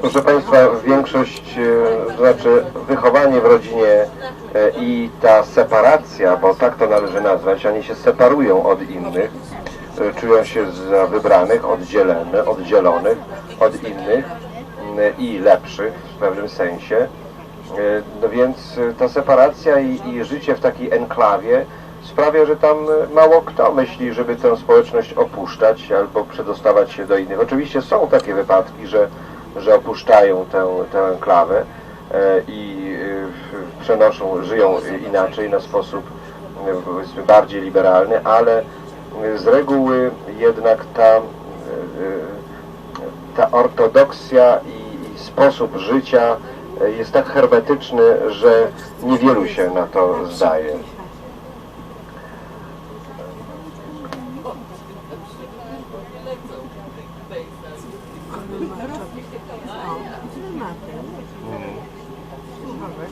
Proszę Państwa, większość, e, to znaczy wychowanie w rodzinie e, i ta separacja, bo tak to należy nazwać, oni się separują od innych, e, czują się za wybranych, oddzielone, oddzielonych od innych m, i lepszych w pewnym sensie. E, No więc e, ta separacja i, i życie w takiej enklawie sprawia, że tam e, mało kto myśli, żeby tę społeczność opuszczać albo przedostawać się do innych. Oczywiście są takie wypadki, że, że opuszczają tę, tę enklawę e, i e, przenoszą, żyją inaczej, na sposób e, powiedzmy bardziej liberalny, ale z reguły jednak ta, ta ortodoksja i, i sposób życia jest tak hermetyczny, że niewielu się na to zdaje. Bo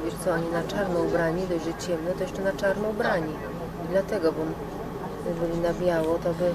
wiesz co, oni na czarno ubrani, dość, że ciemno, to jeszcze na czarno ubrani. I dlatego, bo gdyby byli na biało, to by